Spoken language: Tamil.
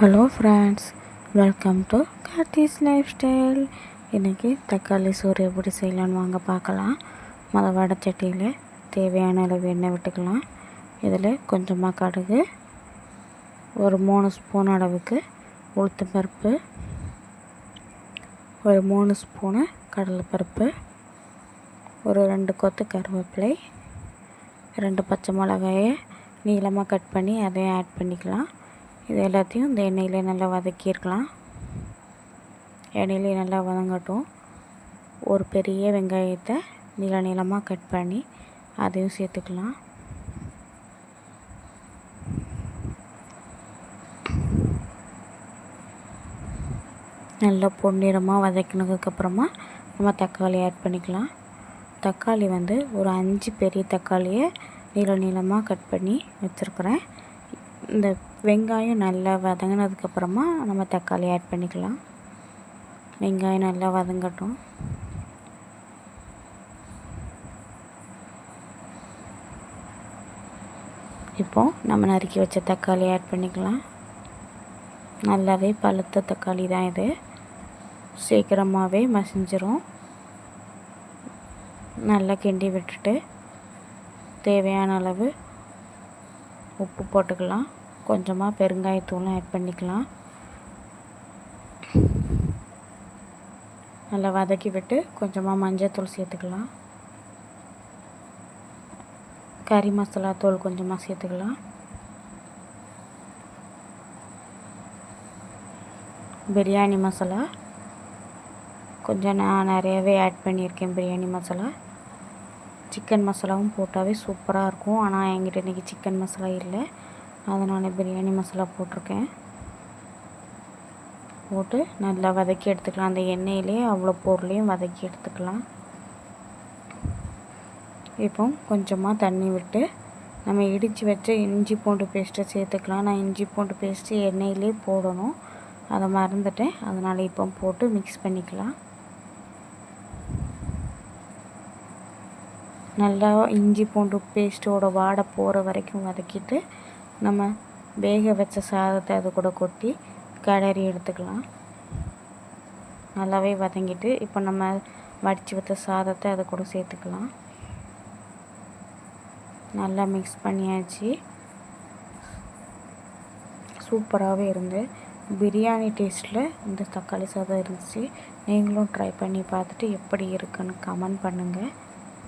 Hello friends welcome to Karthi's lifestyle இன்றைக்கி தக்காளி சோறு எப்படி செய்யலான்னு வாங்க பார்க்கலாம். மொதல் வடச்சட்டியில் தேவையான அளவு எண்ணெய் விட்டுக்கலாம். இதில் கொஞ்சமாக கடுகு ஒரு மூணு ஸ்பூன் அளவுக்கு உளுத்து பருப்பு ஒரு மூணு ஸ்பூனு கடலைப்பருப்பு ஒரு ரெண்டு கொத்து கருவேப்பிலை ரெண்டு பச்சை மிளகாயை நீளமாக கட் பண்ணி அதையும் ஆட் பண்ணிக்கலாம். இது எல்லாத்தையும் இந்த எண்ணெயில் நல்லா வதக்கியிருக்கலாம். எண்ணெயிலே நல்லா வதங்கட்டும். ஒரு பெரிய வெங்காயத்தை நீள நீளமாக கட் பண்ணி அதையும் சேர்த்துக்கலாம். நல்லா பொன்னிறமாக வதக்கினதுக்கப்புறமா நம்ம தக்காளி ஆட் பண்ணிக்கலாம். தக்காளி வந்து ஒரு அஞ்சு பெரிய தக்காளியை நீள நீளமாக கட் பண்ணி வச்சுருக்குறேன். இந்த வெங்காயம் நல்லா வதங்கினதுக்கப்புறமா நம்ம தக்காளி ஆட் பண்ணிக்கலாம். வெங்காயம் நல்லா வதங்கட்டும். இப்போது நம்ம நறுக்கி வச்ச தக்காளி ஆட் பண்ணிக்கலாம். நல்லாவே பழுத்த தக்காளி தான் இது. சீக்கிரமாகவே மசிஞ்சிரும். நல்லா கிண்டி விட்டுட்டு தேவையான அளவு உப்பு போட்டுக்கலாம். கொஞ்சமாக பெருங்காயத்தூளும் ஆட் பண்ணிக்கலாம். நல்லா வதக்கி விட்டு கொஞ்சமாக மஞ்சத்தூள் சேர்த்துக்கலாம். கறி மசாலா தூள் கொஞ்சமாக சேர்த்துக்கலாம். பிரியாணி மசாலா. கொஞ்சம் நான் நிறையவே ஆட் பண்ணியிருக்கேன் பிரியாணி மசாலா. சிக்கன் மசாலாவும் போட்டாவே சூப்பராக இருக்கும். ஆனால் என்கிட்ட இன்றைக்கி சிக்கன் மசாலா இல்லை. அதனால் பிரியாணி மசாலா போட்டிருக்கேன். போட்டு நல்லா வதக்கி எடுத்துக்கலாம். அந்த எண்ணெயிலே அவ்வளோ பொருளையும் வதக்கி எடுத்துக்கலாம். இப்போ கொஞ்சமாக தண்ணி விட்டு நம்ம இடித்து வச்ச இஞ்சி பூண்டு பேஸ்ட்டை சேர்த்துக்கலாம். நான் இஞ்சி பூண்டு பேஸ்ட்டு எண்ணெயிலே போடணும். அதை மறந்துட்டேன். அதனால் இப்போ போட்டு மிக்ஸ் பண்ணிக்கலாம். நல்லா இஞ்சி பூண்டு பேஸ்ட்டோட வாடை போகிற வரைக்கும் வதக்கிட்டு நம்ம வேக வச்ச சாதத்தை அது கூட கொட்டி கிளறி எடுத்துக்கலாம். நல்லாவே வதங்கிட்டு இப்போ நம்ம வடித்து வச்ச சாதத்தை அது கூட சேர்த்துக்கலாம். நல்லா மிக்ஸ் பண்ணியாச்சு. சூப்பராகவே இருந்து பிரியாணி டேஸ்ட்டில் இந்த தக்காளி சாதம் இருந்துச்சு. நீங்களும் ட்ரை பண்ணி பார்த்துட்டு எப்படி இருக்குன்னு கமெண்ட் பண்ணுங்கள்